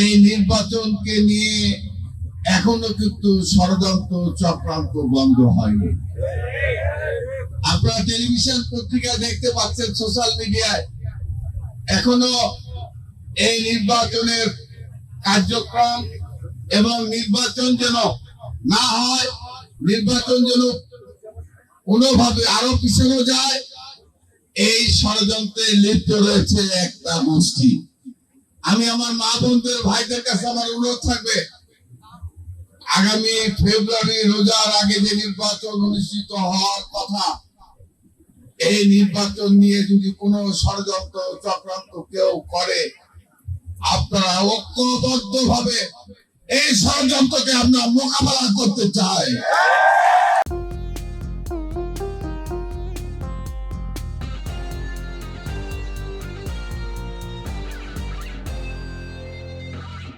এই নির্বাচনকে নিয়ে এখনও কিন্তু ষড়যন্ত্র চক্রান্ত বন্ধ হয়নি। আপনারা টেলিভিশন পত্রিকা দেখতে পাচ্ছেন সোশ্যাল মিডিয়ায়। এখনও এই নির্বাচনের কার্যক্রম এবং নির্বাচন যেন না হয়, নির্বাচন যেন কোনোভাবে আরও পিছানো যায়, এই ষড়যন্ত্রে লিপ্ত রয়েছে একটা গোষ্ঠী। আমি আমার মা বোনদের, ভাইদের কাছে আমার অনুরোধ থাকবে, আগামী ফেব্রুয়ারি রোজার আগে যে নির্বাচন অনুষ্ঠিত হওয়ার কথা, এই নির্বাচন নিয়ে যদি কোনো ষড়যন্ত্র চক্রান্ত কেউ করে, আপনারা ঐক্যবদ্ধ ভাবে এই ষড়যন্ত্রকে আমরা মোকাবেলা করতে চাই।